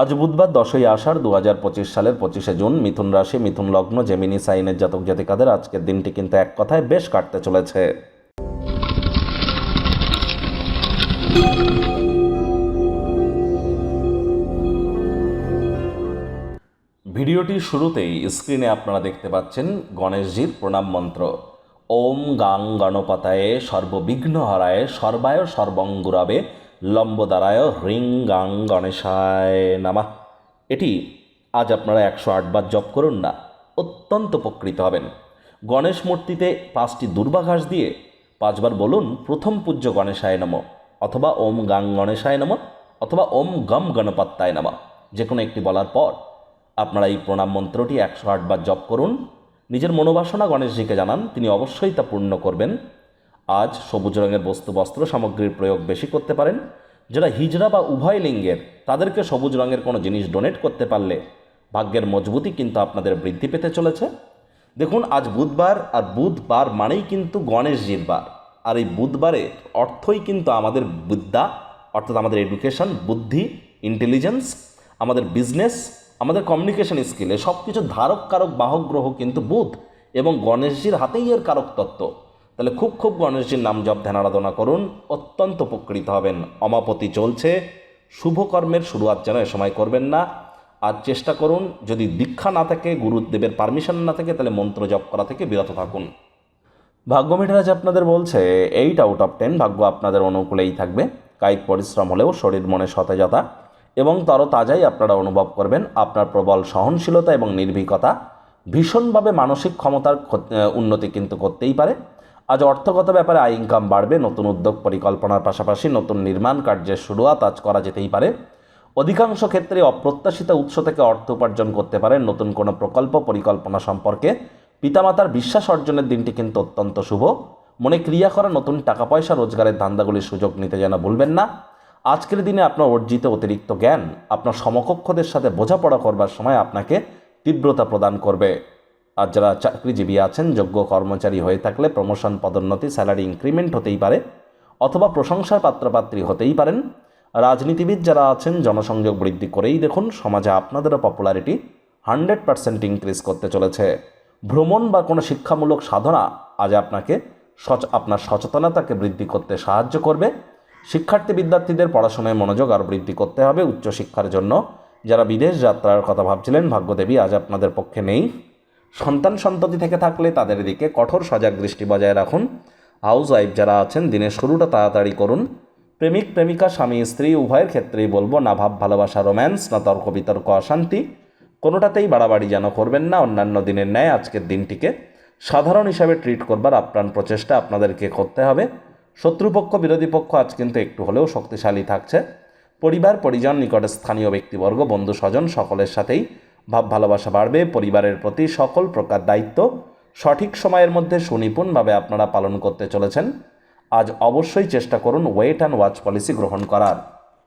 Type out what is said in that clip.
আজ বুধবার দশই আষাঢ় দু হাজার পঁচিশ সালের পঁচিশে জুন মিথুন রাশি, মিথুন লগ্ন, জেমিনি সাইনের জাতক জাতিকাদের আজকের দিনটি কিন্তু এক কথায় বেশ কাটতে চলেছে। ভিডিওটির শুরুতেই স্ক্রিনে আপনারা দেখতে পাচ্ছেন গণেশজির প্রণাম মন্ত্র। ওম গাং গণপতায়ে সর্ববিঘ্ন হরায় সর্বায় সর্বঙ্গুরাবে লম্বদারায় হ্রিং গাং গণেশায় নামা। এটি আজ আপনারা একশো আটবার জপ করুন না, অত্যন্ত উপকৃত হবেন। গণেশ মূর্তিতে পাঁচটি দুর্বাঘাস দিয়ে পাঁচবার বলুন, প্রথম পূজ্য গণেশায় নম অথবা, ওম গাং গণেশায় নম অথবা, ওম গম গণপত্তায় নমঃ যে কোনো একটি বলার পর আপনারা এই প্রণাম মন্ত্রটি একশো আটবার জপ করুন। নিজের মনোবাসনা গণেশজিকে জানান, তিনি অবশ্যই তা পূর্ণ করবেন। আজ সবুজ রঙের বস্তু বস্ত্র সামগ্রীর প্রয়োগ বেশি করতে পারেন। যারা হিজড়া বা উভয় লিঙ্গের, তাদেরকে সবুজ রঙের কোনো জিনিস ডোনেট করতে পারলে ভাগ্যের মজবুতি কিন্তু আপনাদের বৃদ্ধি পেতে চলেছে। দেখুন, আজ বুধবার, আর বুধবার মানেই কিন্তু গণেশজির বার। আর এই বুধবারে অর্থই কিন্তু আমাদের বিদ্যা, অর্থাৎ আমাদের এডুকেশন বুদ্ধি ইন্টেলিজেন্স আমাদের বিজনেস আমাদের কমিউনিকেশন স্কিলে সব কিছু ধারক কারক বাহক গ্রহ কিন্তু বুধ এবং গণেশজির হাতেই এর কারক তত্ত্ব। তাহলে খুব খুব গণেশজির নাম জপ, ধ্যান, আরাধনা করুন। অত্যন্ত উপকৃত হবেন। অমাপতি চলছে। শুভকর্মের শুরুয়াত যেন এ সময় করবেন না। আর চেষ্টা করুন, যদি দীক্ষা না থাকে, গুরুদেবের পারমিশন না থাকে, তাহলে মন্ত্র জপ করা থেকে বিরত থাকুন। ভাগ্য মিটারাজ আপনাদের বলছে এইট আউট অফ টেন ভাগ্য আপনাদের অনুকূলেই থাকবে। কায়িক পরিশ্রম হলেও শরীর মনে সতেজতা এবং তরতাজাই আপনারা অনুভব করবেন। আপনার প্রবল সহনশীলতা এবং নির্ভীকতা ভীষণভাবে মানসিক ক্ষমতার উন্নতি কিন্তু করতেই পারে। আজ অর্থগত ব্যাপারে আয় ইনকাম বাড়বে, নতুন উদ্যোগ পরিকল্পনার পাশাপাশি নতুন নির্মাণ কার্যের শুরুয়াত আজ করা যেতেই পারে। অধিকাংশ ক্ষেত্রে অপ্রত্যাশিত উৎস থেকে অর্থ উপার্জন করতে পারেন নতুন কোনো প্রকল্প পরিকল্পনা সম্পর্কে। পিতামাতার বিশ্বাস অর্জনের দিনটি কিন্তু অত্যন্ত শুভ। মনে ক্রিয়া করা নতুন টাকা পয়সা রোজগারের ধান্দাগুলির সুযোগ নিতে যেন ভুলবেন না। আজকের দিনে আপনার অর্জিত অতিরিক্ত জ্ঞান আপনার সমকক্ষদের সাথে বোঝাপড়া করবার সময় আপনাকে তীব্রতা প্রদান করবে। আর যারা চাকরিজীবী আছেন, যোগ্য কর্মচারী হয়ে থাকলে প্রমোশন পদোন্নতি স্যালারি ইনক্রিমেন্ট হতেই পারে অথবা প্রশংসার পাত্রপাত্রী হতেই পারেন। রাজনীতিবিদ যারা আছেন, জনসংযোগ বৃদ্ধি করেই দেখুন, সমাজে আপনাদেরও পপুলারিটি হান্ড্রেড পার্সেন্ট ইনক্রিজ করতে চলেছে। ভ্রমণ বা কোনো শিক্ষামূলক সাধনা আজ আপনাকে সচ, আপনার সচেতনতাকে বৃদ্ধি করতে সাহায্য করবে। শিক্ষার্থী বিদ্যার্থীদের পড়াশোনায় মনোযোগ আর বৃদ্ধি করতে হবে উচ্চশিক্ষার জন্য। যারা বিদেশ যাত্রার কথা ভাবছিলেন, ভাগ্যদেবী আজ আপনাদের পক্ষে নেই। সন্তান সন্ততি থেকে থাকলে তাদের দিকে কঠোর সজাগ দৃষ্টি বজায় রাখুন। হাউস ওয়াইফ যারা আছেন, দিনের শুরুটা তাড়াতাড়ি করুন। প্রেমিক, প্রেমিকা, স্বামী, স্ত্রী, উভয়ের ক্ষেত্রেই বলব, না ভাব, ভালোবাসা রোম্যান্স না তর্ক, বিতর্ক, অশান্তি। কোনোটাতেই বাড়াবাড়ি যেন করবেন না, অন্যান্য দিনের ন্যায় আজকের দিনটিকে সাধারণ হিসাবে ট্রিট করবার আপ্রাণ প্রচেষ্টা আপনাদেরকে করতে হবে। শত্রুপক্ষ, বিরোধী পক্ষ আজ কিন্তু একটু হলেও শক্তিশালী থাকছে। পরিবার, পরিজন নিকটে স্থানীয় ব্যক্তিবর্গ বন্ধু স্বজন সকলের সাথেই ভাব ভালোবাসা বাড়বে, পরিবারের প্রতি সকল প্রকার দায়িত্ব সঠিক সময়ের মধ্যে সুনিপুণভাবে আপনারা পালন করতে চলেছেন। আজ অবশ্যই চেষ্টা করুন ওয়েট অ্যান্ড ওয়াচ পলিসি গ্রহণ করার।